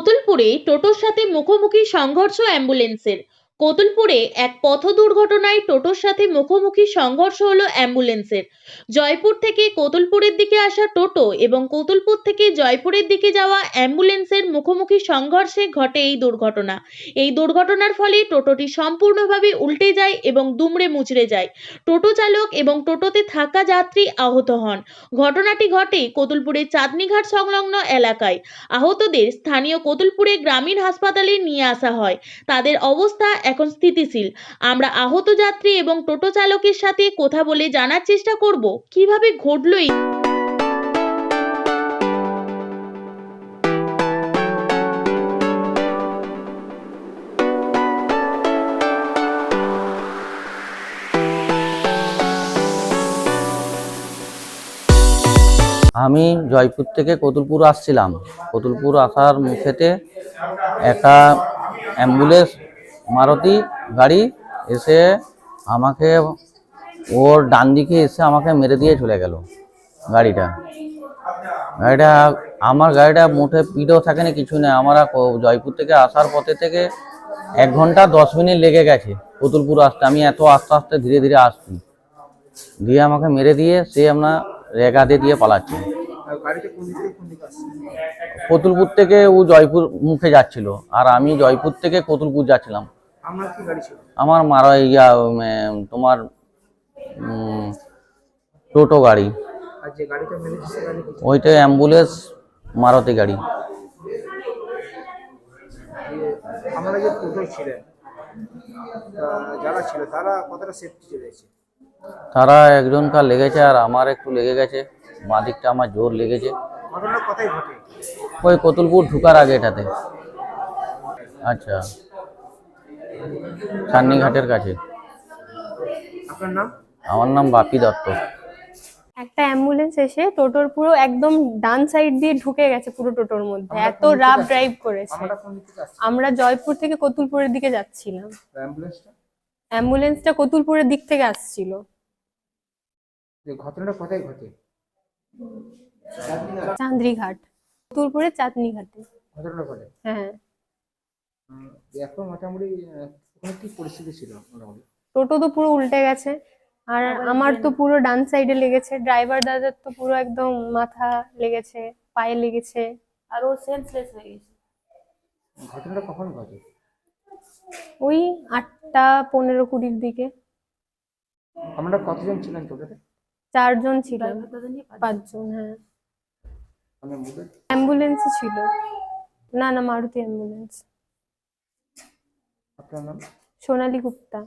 কোতুলপুরে টোটোর সাথে মুখোমুখি সংঘর্ষ অ্যাম্বুলেন্সের। কোতুলপুরে এক পথ দুর্ঘটনায় টোটোর সাথে মুখোমুখি সংঘর্ষ হলো অ্যাম্বুলেন্সের। জয়পুর থেকে কোতুলপুরের দিকে আসা টোটো এবং কোতুলপুর থেকে জয়পুরের দিকে যাওয়া অ্যাম্বুলেন্সের মুখোমুখি সংঘর্ষে ঘটে এই দুর্ঘটনা। এই দুর্ঘটনার ফলে টোটোটি সম্পূর্ণভাবে উল্টে যায় এবং দুমড়ে মুচড়ে যায়। টোটো চালক এবং টোটোতে থাকা যাত্রী আহত হন। ঘটনাটি ঘটে কোতুলপুরের চাঁদনীঘাট সংলগ্ন এলাকায়। আহতদের স্থানীয় কোতুলপুরে গ্রামীণ হাসপাতালে নিয়ে আসা হয়। তাদের অবস্থা এখন স্থিতিশীল। আমরা আহত যাত্রী এবং টোটো চালকের সাথে কথা বলে জানার চেষ্টা করব, কীভাবে ঘটলো এই আমি জয়পুর থেকে কতুলপুর আসছিলাম। কতুলপুর আসার মুখেতে একটা অ্যাম্বুলেন্স মারুতি গাড়ি এসে আমাকে, ওর ডান দিকে এসে আমাকে মেরে দিয়ে চলে গেল গাড়িটা। গাড়িটা, আমার গাড়িটা মুঠে পিঠেও থাকেনি কিছু নেই। আমরা জয়পুর থেকে আসার পথে থেকে এক ঘণ্টা দশ মিনিট লেগে গেছে কতুলপুর আসতে। আমি এত আস্তে আস্তে ধীরে ধীরে আসছি। দিয়ে আমাকে মেরে দিয়ে সে আমরা রেগাতে দিয়ে পালাচ্ছে। থেকে কতুলপুর থেকে ও জয়পুর মুখে যাচ্ছিল। আর আমি জয়পুর থেকে কতুলপুর যাচ্ছিলাম। আমার মারা ইয়া তোমার টোটো গাড়ি? ওইটা অ্যাম্বুলেন্স মারুতি গাড়ি। আমরা যে টোটো ছিলেন যারা ছিল তারা কতটা সেফটি চলেছে তারা একজনকার লেগেছে আর আমার একটু লেগে গেছে। বাঁ দিকটা আমার জোর লেগেছে। ওই কতুলপুর ঢুকার আগে এটাতে। আচ্ছা। চান্নিঘাটের কাছে। আপনার নাম? আমার নাম বাপি দত্ত। একটা অ্যাম্বুলেন্স এসে টোটোর পুরো একদম ডান সাইড দিয়ে ঢুকে গেছে পুরো টোটোর মধ্যে। এত রাফ ড্রাইভ করেছে। আমরা জয়পুর থেকে কতুলপুরের দিকে যাচ্ছিলাম। অ্যাম্বুলেন্সটা কতুলপুরের দিক থেকে আসছিল। যে ঘটনাটা কোথায় ঘটে? চান্দ্রিঘাট কতুলপুরের চাঁদনি ঘাটে ঘটনাটা ঘটে হ্যাঁ। এখন মোটামুটি ওখানে কি পরিস্থিতি ছিল মোটামুটি। টোটো তো পুরো উল্টে গেছে আর আমার তো পুরো ডান সাইডে লেগেছে ড্রাইভার দাদার তো পুরো একদম মাথা লেগেছে পায়ে লেগেছে। আর ও সেন্সলেস হয়ে গেছে। ঘটনাটা কখন ঘটে? ওই আটটা পনেরো কুড়ির দিকে। আমরা কতজন ছিলেন টোটোতে? চারজন ছিল পাঁচজন। হ্যাঁ। অ্যাম্বুলেন্স? ছিল। না না মারুতি অ্যাম্বুলেন্স। আপনার নাম? সোনালী গুপ্তা।